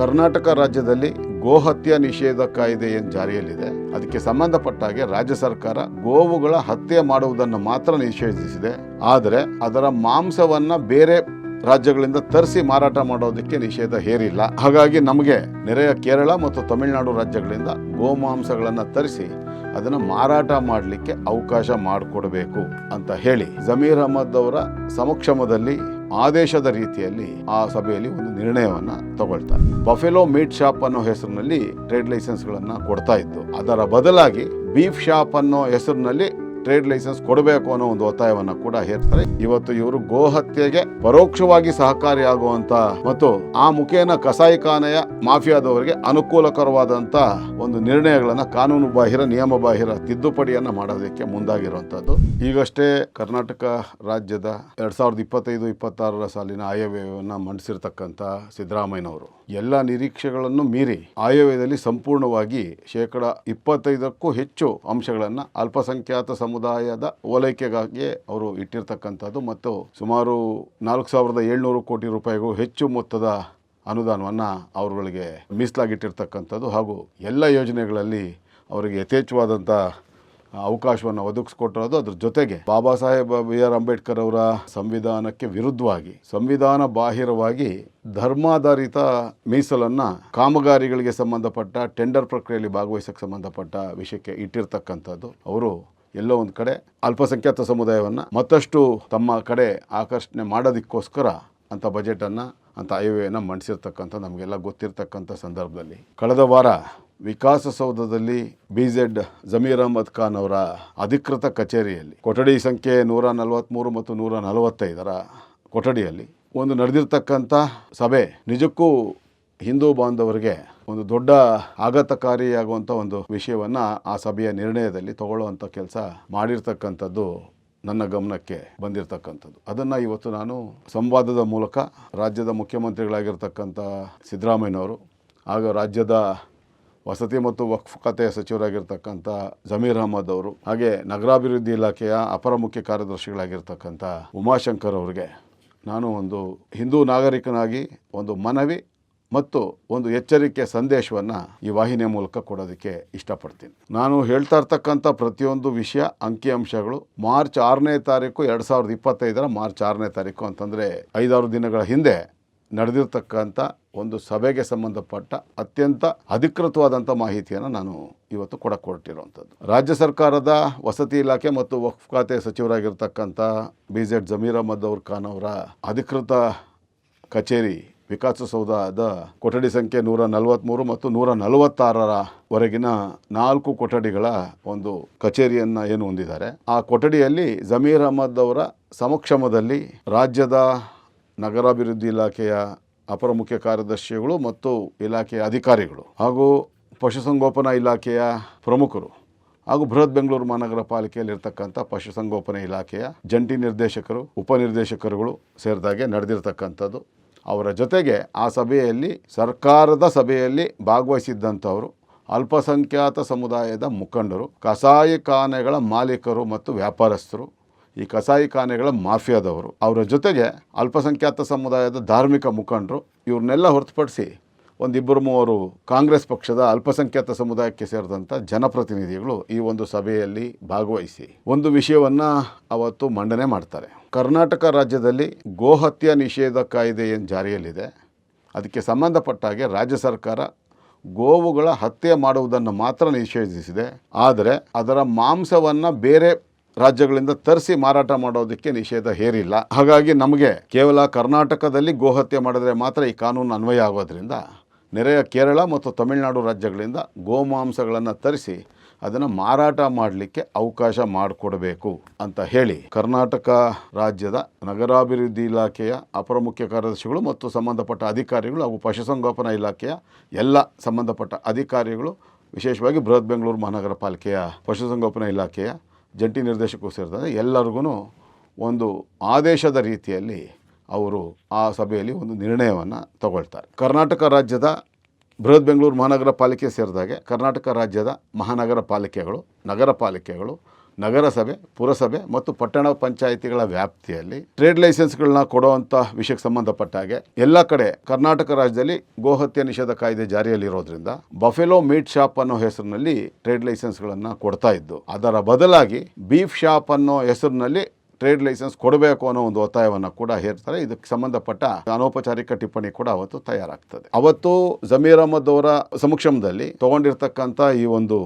ಕರ್ನಾಟಕ ರಾಜ್ಯದಲ್ಲಿ ಗೋಹತ್ಯೆ ನಿಷೇಧ ಕಾಯ್ದೆ ಏನು ಜಾರಿಯಲ್ಲಿದೆ? ಅದಕ್ಕೆ ಸಂಬಂಧಪಟ್ಟ ಹಾಗೆ ರಾಜ್ಯ ಸರ್ಕಾರ ಗೋವುಗಳ ಹತ್ಯೆ ಮಾಡುವುದನ್ನು ಮಾತ್ರ ನಿಷೇಧಿಸಿದೆ. ಆದರೆ ಅದರ ಮಾಂಸವನ್ನ ಬೇರೆ ರಾಜ್ಯಗಳಿಂದ ತರಿಸಿ ಮಾರಾಟ ಮಾಡೋದಕ್ಕೆ ನಿಷೇಧ ಹೇರಿಲ್ಲ. ಹಾಗಾಗಿ ನಮಗೆ ನೆರೆಯ ಕೇರಳ ಮತ್ತು ತಮಿಳುನಾಡು ರಾಜ್ಯಗಳಿಂದ ಗೋಮಾಂಸಗಳನ್ನು ತರಿಸಿ ಅದನ್ನು ಮಾರಾಟ ಮಾಡಲಿಕ್ಕೆ ಅವಕಾಶ ಮಾಡಿಕೊಡಬೇಕು ಅಂತ ಹೇಳಿ ಜಮೀರ್ ಅಹಮದ್ ಅವರ ಸಮಕ್ಷಮದಲ್ಲಿ ಆದೇಶದ ರೀತಿಯಲ್ಲಿ ಆ ಸಭೆಯಲ್ಲಿ ಒಂದು ನಿರ್ಣಯವನ್ನ ತಗೊಳ್ತಾರೆ ಬಫೆಲೋ ಮೀಟ್ ಶಾಪ್ ಅನ್ನೋ ಹೆಸರಿನಲ್ಲಿ ಟ್ರೇಡ್ ಲೈಸೆನ್ಸ್ಗಳನ್ನು ಕೊಡ್ತಾ ಇತ್ತು ಅದರ ಬದಲಾಗಿ ಬೀಫ್ ಶಾಪ್ ಅನ್ನೋ ಹೆಸರಿನಲ್ಲಿ ಟ್ರೇಡ್ ಲೈಸೆನ್ಸ್ ಕೊಡಬೇಕು ಅನ್ನೋ ಒಂದು ಒತ್ತಾಯವನ್ನ ಕೂಡ ಹೇರ್ತಾರೆ. ಇವತ್ತು ಇವರು ಗೋ ಹತ್ಯೆಗೆ ಪರೋಕ್ಷವಾಗಿ ಸಹಕಾರಿಯಾಗುವಂತ ಮತ್ತು ಆ ಮುಖೇನ ಕಸಾಯಿಖಾನೆಯ ಮಾಫಿಯಾದವರಿಗೆ ಅನುಕೂಲಕರವಾದಂತ ಒಂದು ನಿರ್ಣಯಗಳನ್ನ ಕಾನೂನು ಬಾಹಿರ, ನಿಯಮ ಬಾಹಿರ ತಿದ್ದುಪಡಿಯನ್ನ ಮಾಡೋದಕ್ಕೆ ಮುಂದಾಗಿರುವಂತದ್ದು. ಈಗಷ್ಟೇ ಕರ್ನಾಟಕ ರಾಜ್ಯದ ಎರಡ್ ಸಾವಿರದ ಇಪ್ಪತ್ತೈದು, ಇಪ್ಪತ್ತಾರರ ಸಾಲಿನ ಆಯವ್ಯಯವನ್ನು ಮಂಡಿಸಿರ್ತಕ್ಕಂಥ ಸಿದ್ದರಾಮಯ್ಯನವರು, ಎಲ್ಲ ನಿರೀಕ್ಷೆಗಳನ್ನು ಮೀರಿ ಆಯವ್ಯದಲ್ಲಿ ಸಂಪೂರ್ಣವಾಗಿ ಶೇಕಡ ಇಪ್ಪತ್ತೈದಕ್ಕೂ ಹೆಚ್ಚು ಅಂಶಗಳನ್ನು ಅಲ್ಪಸಂಖ್ಯಾತ ಸಮುದಾಯದ ಓಲೈಕೆಗಾಗಿ ಅವರು ಇಟ್ಟಿರ್ತಕ್ಕಂಥದ್ದು ಮತ್ತು ಸುಮಾರು ನಾಲ್ಕು ಸಾವಿರದ ಏಳ್ನೂರು ಕೋಟಿ ರೂಪಾಯಿಗೂ ಹೆಚ್ಚು ಮೊತ್ತದ ಅನುದಾನವನ್ನು ಅವರುಗಳಿಗೆ ಮೀಸಲಾಗಿಟ್ಟಿರ್ತಕ್ಕಂಥದ್ದು ಹಾಗೂ ಎಲ್ಲ ಯೋಜನೆಗಳಲ್ಲಿ ಅವರಿಗೆ ಯಥೇಚ್ಛವಾದಂಥ ಅವಕಾಶವನ್ನು ಒದಗಿಸ್ಕೊಟ್ಟಿರೋದು ಅದ್ರ ಜೊತೆಗೆ ಬಾಬಾ ಸಾಹೇಬ್ ಬಿ ಆರ್ ಅಂಬೇಡ್ಕರ್ ಅವರ ಸಂವಿಧಾನಕ್ಕೆ ವಿರುದ್ಧವಾಗಿ ಸಂವಿಧಾನ ಬಾಹಿರವಾಗಿ ಧರ್ಮಾಧಾರಿತ ಮೀಸಲನ್ನು ಕಾಮಗಾರಿಗಳಿಗೆ ಸಂಬಂಧಪಟ್ಟ ಟೆಂಡರ್ ಪ್ರಕ್ರಿಯೆಯಲ್ಲಿ ಭಾಗವಹಿಸಕ್ಕೆ ಸಂಬಂಧಪಟ್ಟ ವಿಷಯಕ್ಕೆ ಇಟ್ಟಿರ್ತಕ್ಕಂಥದ್ದು. ಅವರು ಎಲ್ಲೋ ಒಂದು ಕಡೆ ಅಲ್ಪಸಂಖ್ಯಾತ ಸಮುದಾಯವನ್ನು ಮತ್ತಷ್ಟು ತಮ್ಮ ಕಡೆ ಆಕರ್ಷಣೆ ಮಾಡೋದಕ್ಕೋಸ್ಕರ ಅಂತ ಬಜೆಟನ್ನು, ಅಂತ ಆಯವ್ಯಯನ ಮಂಡಿಸಿರ್ತಕ್ಕಂಥ ನಮಗೆಲ್ಲ ಗೊತ್ತಿರ್ತಕ್ಕಂಥ ಸಂದರ್ಭದಲ್ಲಿ. ಕಳೆದ ವಾರ ವಿಕಾಸಸೌಧದಲ್ಲಿ ಬಿ ಜೆಡ್ ಜಮೀರ್ ಅಹಮದ್ ಖಾನ್ ಅವರ ಅಧಿಕೃತ ಕಚೇರಿಯಲ್ಲಿ, ಕೊಠಡಿ ಸಂಖ್ಯೆ ನೂರ ನಲವತ್ತ್ಮೂರು ಮತ್ತು ನೂರ ನಲವತ್ತೈದರ ಕೊಠಡಿಯಲ್ಲಿ ಒಂದು ನಡೆದಿರ್ತಕ್ಕಂಥ ಸಭೆ. ನಿಜಕ್ಕೂ ಹಿಂದೂ ಬಾಂಧವರಿಗೆ ಒಂದು ದೊಡ್ಡ ಆಘಾತಕಾರಿಯಾಗುವಂಥ ಒಂದು ವಿಷಯವನ್ನು ಆ ಸಭೆಯ ನಿರ್ಣಯದಲ್ಲಿ ತಗೊಳ್ಳುವಂಥ ಕೆಲಸ ಮಾಡಿರ್ತಕ್ಕಂಥದ್ದು ನನ್ನ ಗಮನಕ್ಕೆ ಬಂದಿರತಕ್ಕಂಥದ್ದು. ಅದನ್ನು ಇವತ್ತು ನಾನು ಸಂವಾದದ ಮೂಲಕ ರಾಜ್ಯದ ಮುಖ್ಯಮಂತ್ರಿಗಳಾಗಿರ್ತಕ್ಕಂಥ ಸಿದ್ದರಾಮಯ್ಯನವರು, ಆಗ ರಾಜ್ಯದ ವಸತಿ ಮತ್ತು ವಕ್ಫ್ ಖಾತೆಯ ಸಚಿವರಾಗಿರ್ತಕ್ಕಂಥ ಜಮೀರ್ ಅಹಮದ್ ಅವರು, ಹಾಗೆ ನಗರಾಭಿವೃದ್ಧಿ ಇಲಾಖೆಯ ಅಪರ ಮುಖ್ಯ ಕಾರ್ಯದರ್ಶಿಗಳಾಗಿರ್ತಕ್ಕಂಥ ಉಮಾಶಂಕರ್ ಅವರಿಗೆ ನಾನು ಒಂದು ಹಿಂದೂ ನಾಗರಿಕನಾಗಿ ಒಂದು ಮನವಿ ಮತ್ತು ಒಂದು ಎಚ್ಚರಿಕೆ ಸಂದೇಶವನ್ನು ಈ ವಾಹಿನಿಯ ಮೂಲಕ ಕೊಡೋದಕ್ಕೆ ಇಷ್ಟಪಡ್ತೀನಿ. ನಾನು ಹೇಳ್ತಾ ಇರ್ತಕ್ಕಂಥ ಪ್ರತಿಯೊಂದು ವಿಷಯ, ಅಂಕಿಅಂಶಗಳು ಮಾರ್ಚ್ ಆರನೇ ತಾರೀಕು ಎರಡು ಸಾವಿರದ ಇಪ್ಪತ್ತೈದರ ಮಾರ್ಚ್ ಆರನೇ ತಾರೀಕು ಅಂತಂದರೆ ಐದಾರು ದಿನಗಳ ಹಿಂದೆ ನಡೆದಿರ್ತಕ್ಕಂಥ ಒಂದು ಸಭೆಗೆ ಸಂಬಂಧಪಟ್ಟ ಅತ್ಯಂತ ಅಧಿಕೃತವಾದಂಥ ಮಾಹಿತಿಯನ್ನು ನಾನು ಇವತ್ತು ಕೊಡಕ್ಕೆ ರಾಜ್ಯ ಸರ್ಕಾರದ ವಸತಿ ಇಲಾಖೆ ಮತ್ತು ವಕ್ಫ್ ಖಾತೆ ಸಚಿವರಾಗಿರ್ತಕ್ಕಂಥ ಬಿ ಜೆಡ್ ಜಮೀರ್ ಅಹಮದ್ ಅವ್ರ ಖಾನ್ ಅವರ ಅಧಿಕೃತ ಕಚೇರಿ ವಿಕಾಸಸೌಧದ ಕೊಠಡಿ ಸಂಖ್ಯೆ ನೂರ ನಲವತ್ತ್ಮೂರು ಮತ್ತು ನೂರ ನಲವತ್ತಾರರವರೆಗಿನ ನಾಲ್ಕು ಕೊಠಡಿಗಳ ಒಂದು ಕಚೇರಿಯನ್ನು ಏನು ಹೊಂದಿದ್ದಾರೆ. ಆ ಕೊಠಡಿಯಲ್ಲಿ ಜಮೀರ್ ಅಹಮದ್ ಅವರ ಸಮಕ್ಷಮದಲ್ಲಿ ರಾಜ್ಯದ ನಗರಾಭಿವೃದ್ಧಿ ಇಲಾಖೆಯ ಅಪರ ಮುಖ್ಯ ಕಾರ್ಯದರ್ಶಿಗಳು ಮತ್ತು ಇಲಾಖೆಯ ಅಧಿಕಾರಿಗಳು ಹಾಗೂ ಪಶುಸಂಗೋಪನಾ ಇಲಾಖೆಯ ಪ್ರಮುಖರು ಹಾಗೂ ಬೃಹತ್ ಬೆಂಗಳೂರು ಮಹಾನಗರ ಪಾಲಿಕೆಯಲ್ಲಿರ್ತಕ್ಕಂಥ ಪಶುಸಂಗೋಪನೆ ಇಲಾಖೆಯ ಜಂಟಿ ನಿರ್ದೇಶಕರು ಉಪನಿರ್ದೇಶಕರುಗಳು ಸೇರಿದಾಗೆ ನಡೆದಿರ್ತಕ್ಕಂಥದ್ದು. ಅವರ ಜೊತೆಗೆ ಆ ಸಭೆಯಲ್ಲಿ, ಸರ್ಕಾರದ ಸಭೆಯಲ್ಲಿ ಭಾಗವಹಿಸಿದ್ದಂಥವರು, ಅಲ್ಪಸಂಖ್ಯಾತ ಸಮುದಾಯದ ಮುಖಂಡರು ಕಸಾಯಿಖಾನೆಗಳ ಮಾಲೀಕರು ಮತ್ತು ವ್ಯಾಪಾರಸ್ಥರು, ಈ ಕಸಾಯಿಖಾನೆಗಳ ಮಾಫಿಯಾದವರು. ಅವರ ಜೊತೆಗೆ ಅಲ್ಪಸಂಖ್ಯಾತ ಸಮುದಾಯದ ಧಾರ್ಮಿಕ ಮುಖಂಡರು, ಇವ್ರನ್ನೆಲ್ಲ ಹೊರತುಪಡಿಸಿ ಒಂದಿಬ್ಬರು ಮೂವರು ಕಾಂಗ್ರೆಸ್ ಪಕ್ಷದ ಅಲ್ಪಸಂಖ್ಯಾತ ಸಮುದಾಯಕ್ಕೆ ಸೇರಿದಂಥ ಜನಪ್ರತಿನಿಧಿಗಳು ಈ ಒಂದು ಸಭೆಯಲ್ಲಿ ಭಾಗವಹಿಸಿ ಒಂದು ವಿಷಯವನ್ನು ಅವತ್ತು ಮಂಡನೆ ಮಾಡ್ತಾರೆ. ಕರ್ನಾಟಕ ರಾಜ್ಯದಲ್ಲಿ ಗೋಹತ್ಯೆ ನಿಷೇಧ ಕಾಯ್ದೆ ಏನು ಜಾರಿಯಲ್ಲಿದೆ? ಅದಕ್ಕೆ ಸಂಬಂಧಪಟ್ಟ ಹಾಗೆ ರಾಜ್ಯ ಸರ್ಕಾರ ಗೋವುಗಳ ಹತ್ಯೆ ಮಾಡುವುದನ್ನು ಮಾತ್ರ ನಿಷೇಧಿಸಿದೆ. ಆದರೆ ಅದರ ಮಾಂಸವನ್ನು ಬೇರೆ ರಾಜ್ಯಗಳಿಂದ ತರಿಸಿ ಮಾರಾಟ ಮಾಡೋದಕ್ಕೆ ನಿಷೇಧ ಹೇರಿಲ್ಲ. ಹಾಗಾಗಿ ನಮಗೆ ಕೇವಲ ಕರ್ನಾಟಕದಲ್ಲಿ ಗೋಹತ್ಯೆ ಮಾಡಿದ್ರೆ ಮಾತ್ರ ಈ ಕಾನೂನು ಅನ್ವಯ ಆಗೋದ್ರಿಂದ ನೆರೆಯ ಕೇರಳ ಮತ್ತು ತಮಿಳುನಾಡು ರಾಜ್ಯಗಳಿಂದ ಗೋಮಾಂಸಗಳನ್ನು ತರಿಸಿ ಅದನ್ನು ಮಾರಾಟ ಮಾಡಲಿಕ್ಕೆ ಅವಕಾಶ ಮಾಡಿಕೊಡಬೇಕು ಅಂತ ಹೇಳಿ ಕರ್ನಾಟಕ ರಾಜ್ಯದ ನಗರಾಭಿವೃದ್ಧಿ ಇಲಾಖೆಯ ಅಪರ ಮುಖ್ಯ ಕಾರ್ಯದರ್ಶಿಗಳು ಮತ್ತು ಸಂಬಂಧಪಟ್ಟ ಅಧಿಕಾರಿಗಳು ಹಾಗೂ ಪಶುಸಂಗೋಪನಾ ಇಲಾಖೆಯ ಎಲ್ಲ ಸಂಬಂಧಪಟ್ಟ ಅಧಿಕಾರಿಗಳು, ವಿಶೇಷವಾಗಿ ಬೃಹತ್ ಬೆಂಗಳೂರು ಮಹಾನಗರ ಪಾಲಿಕೆಯ ಪಶುಸಂಗೋಪನಾ ಇಲಾಖೆಯ ಜಂಟಿ ನಿರ್ದೇಶಕರು ಸೇರಿದಂತೆ ಎಲ್ಲರಿಗೂ ಒಂದು ಆದೇಶದ ರೀತಿಯಲ್ಲಿ ಅವರು ಆ ಸಭೆಯಲ್ಲಿ ಒಂದು ನಿರ್ಣಯವನ್ನು ತಗೊಳ್ತಾರೆ. ಕರ್ನಾಟಕ ರಾಜ್ಯದ ಬೃಹತ್ ಬೆಂಗಳೂರು ಮಹಾನಗರ ಪಾಲಿಕೆ ಸೇರಿದಾಗೆ ಕರ್ನಾಟಕ ರಾಜ್ಯದ ಮಹಾನಗರ ಪಾಲಿಕೆಗಳು, ನಗರ ಪಾಲಿಕೆಗಳು, ನಗರಸಭೆ, ಪುರಸಭೆ ಮತ್ತು ಪಟ್ಟಣ ಪಂಚಾಯಿತಿಗಳ ವ್ಯಾಪ್ತಿಯಲ್ಲಿ ಟ್ರೇಡ್ ಲೈಸೆನ್ಸ್ಗಳನ್ನ ಕೊಡುವಂಥ ವಿಷಯಕ್ಕೆ ಸಂಬಂಧಪಟ್ಟ ಹಾಗೆ ಎಲ್ಲ ಕಡೆ ಕರ್ನಾಟಕ ರಾಜ್ಯದಲ್ಲಿ ಗೋಹತ್ಯೆ ನಿಷೇಧ ಕಾಯ್ದೆ ಜಾರಿಯಲ್ಲಿರೋದ್ರಿಂದ ಬಫೆಲೋ ಮೀಟ್ ಶಾಪ್ ಅನ್ನೋ ಹೆಸರಿನಲ್ಲಿ ಟ್ರೇಡ್ ಲೈಸೆನ್ಸ್ಗಳನ್ನು ಕೊಡ್ತಾ ಇದ್ದು, ಅದರ ಬದಲಾಗಿ ಬೀಫ್ ಶಾಪ್ ಅನ್ನೋ ಹೆಸರಿನಲ್ಲಿ ಟ್ರೇಡ್ ಲೈಸೆನ್ಸ್ ಕೊಡಬೇಕು ಅನ್ನೋ ಒಂದು ಒತ್ತಾಯವನ್ನು ಕೂಡ ಹೇರ್ತಾರೆ. ಇದಕ್ಕೆ ಸಂಬಂಧಪಟ್ಟ ಅನೌಪಚಾರಿಕ ಟಿಪ್ಪಣಿ ಕೂಡ ಅವತ್ತು ತಯಾರಾಗ್ತದೆ. ಅವತ್ತು ಜಮೀರ್ ಅಹಮದ್ ಅವರ ಸಮಕ್ಷಮದಲ್ಲಿ ತಗೊಂಡಿರ್ತಕ್ಕಂಥ ಈ ಒಂದು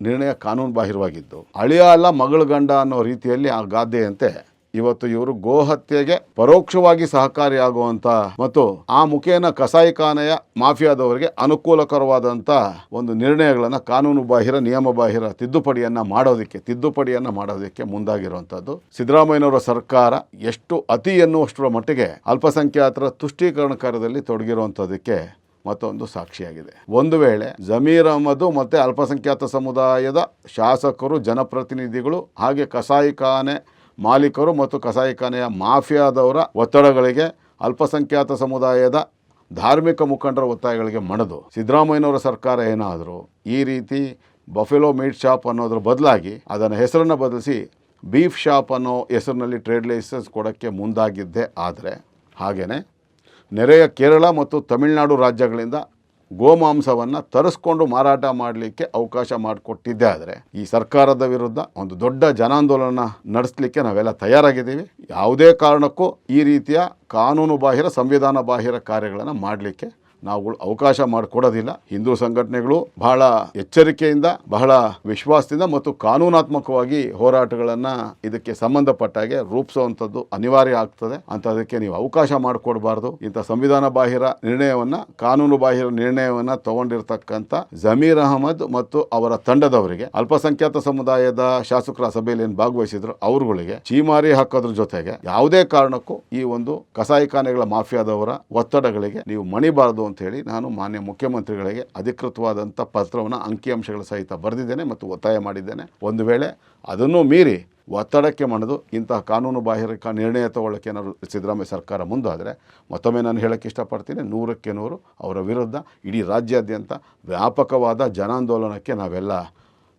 ನಿರ್ಣಯ ಕಾನೂನು ಬಾಹಿರವಾಗಿದ್ದು ಅಳಿಯ ಅಲ್ಲ ಮಗಳ ಗಂಡ ಅನ್ನೋ ರೀತಿಯಲ್ಲಿ ಆ ಗಾದೆಯಂತೆ ಇವತ್ತು ಇವರು ಗೋಹತ್ಯೆಗೆ ಪರೋಕ್ಷವಾಗಿ ಸಹಕಾರಿಯಾಗುವಂತ ಮತ್ತು ಆ ಮುಖೇನ ಕಸಾಯಿಖಾನೆಯ ಮಾಫಿಯಾದವರಿಗೆ ಅನುಕೂಲಕರವಾದಂಥ ಒಂದು ನಿರ್ಣಯಗಳನ್ನು ಕಾನೂನು ಬಾಹಿರ, ನಿಯಮ ಬಾಹಿರ ತಿದ್ದುಪಡಿಯನ್ನ ಮಾಡೋದಕ್ಕೆ ತಿದ್ದುಪಡಿಯನ್ನ ಮಾಡೋದಕ್ಕೆ ಮುಂದಾಗಿರುವಂಥದ್ದು ಸಿದ್ದರಾಮಯ್ಯನವರ ಸರ್ಕಾರ ಎಷ್ಟು ಅತಿ ಎನ್ನುವಷ್ಟರ ಮಟ್ಟಿಗೆ ಅಲ್ಪಸಂಖ್ಯಾತರ ತುಷ್ಟೀಕರಣ ಕಾರ್ಯದಲ್ಲಿ ತೊಡಗಿರುವಂಥದ್ದಕ್ಕೆ ಮತ್ತೊಂದು ಸಾಕ್ಷಿಯಾಗಿದೆ. ಒಂದು ವೇಳೆ ಜಮೀರ್ ಅಹಮದು ಮತ್ತು ಅಲ್ಪಸಂಖ್ಯಾತ ಸಮುದಾಯದ ಶಾಸಕರು, ಜನಪ್ರತಿನಿಧಿಗಳು ಹಾಗೆ ಕಸಾಯಿಖಾನೆ ಮಾಲೀಕರು ಮತ್ತು ಕಸಾಯಿಖಾನೆಯ ಮಾಫಿಯಾದವರ ಒತ್ತಡಗಳಿಗೆ ಅಲ್ಪಸಂಖ್ಯಾತ ಸಮುದಾಯದ ಧಾರ್ಮಿಕ ಮುಖಂಡರ ಒತ್ತಾಯಗಳಿಗೆ ಮಣದು. ಸಿದ್ದರಾಮಯ್ಯನವರ ಸರ್ಕಾರ ಏನಾದರೂ ಈ ರೀತಿ ಬಫೆಲೋ ಮೀಟ್ ಶಾಪ್ ಅನ್ನೋದ್ರ ಬದಲಾಗಿ ಅದನ್ನು ಹೆಸರನ್ನು ಬದಲಿಸಿ ಬೀಫ್ ಶಾಪ್ ಅನ್ನೋ ಹೆಸರಿನಲ್ಲಿ ಟ್ರೇಡ್ ಲೈಸೆನ್ಸ್ ಕೊಡೋಕ್ಕೆ ಮುಂದಾಗಿದ್ದೇ ಆದರೆ ಹಾಗೆಯೇ ನೆರೆಯ ಕೇರಳ ಮತ್ತು ತಮಿಳುನಾಡು ರಾಜ್ಯಗಳಿಂದ ಗೋಮಾಂಸವನ್ನು ತರಿಸ್ಕೊಂಡು ಮಾರಾಟ ಮಾಡಲಿಕ್ಕೆ ಅವಕಾಶ ಮಾಡಿಕೊಟ್ಟಿದ್ದೇ ಆದರೆ ಈ ಸರ್ಕಾರದ ವಿರುದ್ಧ ಒಂದು ದೊಡ್ಡ ಜನಾಂದೋಲನ ನಡೆಸಲಿಕ್ಕೆ ನಾವೆಲ್ಲ ತಯಾರಾಗಿದ್ದೀವಿ. ಯಾವುದೇ ಕಾರಣಕ್ಕೂ ಈ ರೀತಿಯ ಕಾನೂನು ಬಾಹಿರ, ಸಂವಿಧಾನ ಬಾಹಿರ ಕಾರ್ಯಗಳನ್ನು ಮಾಡಲಿಕ್ಕೆ ನಾವುಗಳು ಅವಕಾಶ ಮಾಡಿಕೊಡೋದಿಲ್ಲ. ಹಿಂದೂ ಸಂಘಟನೆಗಳು ಬಹಳ ಎಚ್ಚರಿಕೆಯಿಂದ, ಬಹಳ ವಿಶ್ವಾಸದಿಂದ ಮತ್ತು ಕಾನೂನಾತ್ಮಕವಾಗಿ ಹೋರಾಟಗಳನ್ನು ಇದಕ್ಕೆ ಸಂಬಂಧಪಟ್ಟಾಗೆ ರೂಪಿಸುವಂಥದ್ದು ಅನಿವಾರ್ಯ ಆಗ್ತದೆ. ಅದಕ್ಕೆ ನೀವು ಅವಕಾಶ ಮಾಡಿಕೊಡ್ಬಾರ್ದು. ಇಂಥ ಸಂವಿಧಾನ ಬಾಹಿರ ನಿರ್ಣಯವನ್ನು, ಕಾನೂನು ಬಾಹಿರ ನಿರ್ಣಯವನ್ನು ತಗೊಂಡಿರ್ತಕ್ಕಂಥ ಜಮೀರ್ ಅಹಮದ್ ಮತ್ತು ಅವರ ತಂಡದವರಿಗೆ, ಅಲ್ಪಸಂಖ್ಯಾತ ಸಮುದಾಯದ ಶಾಸಕರ ಸಭೆಯಲ್ಲಿ ಏನು ಭಾಗವಹಿಸಿದ್ರು ಅವರುಗಳಿಗೆ ಚೀಮಾರಿ ಹಾಕೋದ್ರ ಜೊತೆಗೆ ಯಾವುದೇ ಕಾರಣಕ್ಕೂ ಈ ಒಂದು ಕಸಾಯಿಖಾನೆಗಳ ಮಾಫಿಯಾದವರ ಒತ್ತಡಗಳಿಗೆ ನೀವು ಮಣಿಬಾರದು ಅಂತ ಹೇಳಿ ನಾನು ಮಾನ್ಯ ಮುಖ್ಯಮಂತ್ರಿಗಳಿಗೆ ಅಧಿಕೃತವಾದಂಥ ಪತ್ರವನ್ನು, ಅಂಕಿಅಂಶಗಳ ಸಹಿತ ಬರೆದಿದ್ದೇನೆ ಮತ್ತು ಒತ್ತಾಯ ಮಾಡಿದ್ದೇನೆ. ಒಂದು ವೇಳೆ ಅದನ್ನು ಮೀರಿ ಒತ್ತಡಕ್ಕೆ ಮಣಿದು ಇಂತಹ ಕಾನೂನು ಬಾಹಿರ ನಿರ್ಣಯ ತಗೊಳ್ಳೋಕೆ ಏನಾದರೂ ಸಿದ್ದರಾಮಯ್ಯ ಸರ್ಕಾರ ಮುಂದಾದರೆ ಮತ್ತೊಮ್ಮೆ ನಾನು ಹೇಳೋಕ್ಕೆ ಇಷ್ಟಪಡ್ತೀನಿ, ನೂರಕ್ಕೆ ನೂರು ಅವರ ವಿರುದ್ಧ ಇಡೀ ರಾಜ್ಯಾದ್ಯಂತ ವ್ಯಾಪಕವಾದ ಜನಾಂದೋಲನಕ್ಕೆ ನಾವೆಲ್ಲ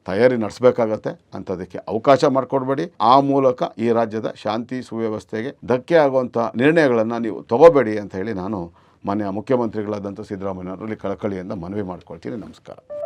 ತಯಾರಿ ನಡೆಸಬೇಕಾಗತ್ತೆ. ಅಂಥದಕ್ಕೆ ಅವಕಾಶ ಮಾಡಿಕೊಡ್ಬೇಡಿ. ಆ ಮೂಲಕ ಈ ರಾಜ್ಯದ ಶಾಂತಿ ಸುವ್ಯವಸ್ಥೆಗೆ ಧಕ್ಕೆ ಆಗುವಂಥ ನಿರ್ಣಯಗಳನ್ನು ನೀವು ತಗೋಬೇಡಿ ಅಂತ ಹೇಳಿ ನಾನು ಮಾನ್ಯ ಮುಖ್ಯಮಂತ್ರಿಗಳಾದಂಥ ಸಿದ್ದರಾಮಯ್ಯನವರಲ್ಲಿ ಕಳಕಳಿಯಿಂದ ಮನವಿ ಮಾಡ್ಕೊಳ್ತೀನಿ. ನಮಸ್ಕಾರ.